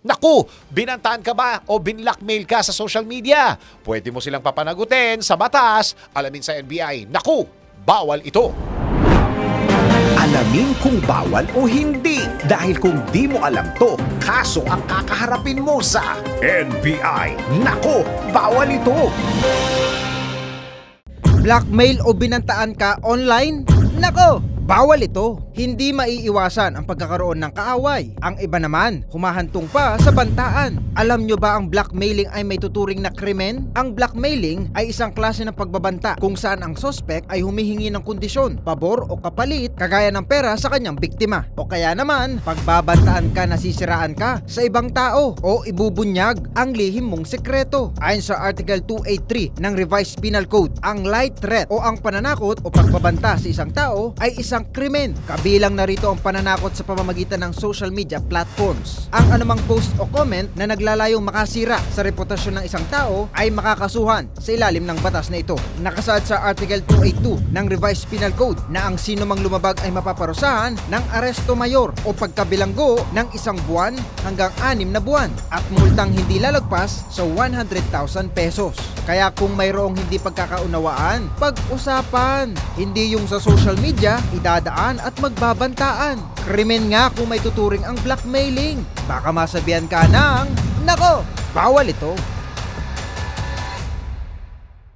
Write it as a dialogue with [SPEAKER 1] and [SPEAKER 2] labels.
[SPEAKER 1] Naku, binantaan ka ba o binlockmail ka sa social media? Pwede mo silang papanagutin sa batas, alamin sa NBI. Naku, bawal ito.
[SPEAKER 2] Alamin kung bawal o hindi. Dahil kung di mo alam to, kaso ang kakaharapin mo sa NBI. Nako, bawal ito.
[SPEAKER 3] Blackmail o binantaan ka online? Nako! Bawal ito. Hindi maiiwasan ang pagkakaroon ng kaaway. Ang iba naman, humahantong pa sa bantaan. Alam nyo ba ang blackmailing ay may tuturing na krimen? Ang blackmailing ay isang klase ng pagbabanta kung saan ang sospek ay humihingi ng kondisyon, pabor o kapalit kagaya ng pera sa kanyang biktima. O kaya naman, pagbabantaan ka nasisiraan ka sa ibang tao o ibubunyag ang lihim mong sekreto. Ayon sa Article 283 ng Revised Penal Code, ang light threat o ang pananakot o pagbabanta sa isang tao ay isang krimen. Kabilang na rito ang pananakot sa pamamagitan ng social media platforms. Ang anumang post o comment na naglalayong makasira sa reputasyon ng isang tao ay makakasuhan sa ilalim ng batas na ito. Nakasaad sa Article 282 ng Revised Penal Code na ang sino mang lumabag ay mapaparusahan ng aresto mayor o pagkabilanggo ng isang buwan hanggang anim na buwan at multang hindi lalagpas sa 100,000 pesos. Kaya kung mayroong hindi pagkakaunawaan, pag-usapan. Hindi yung sa social media, idadaan at magbabantaan. Krimen nga kung may tuturing ang blackmailing. Baka masabihan ka ng, Nako, bawal ito.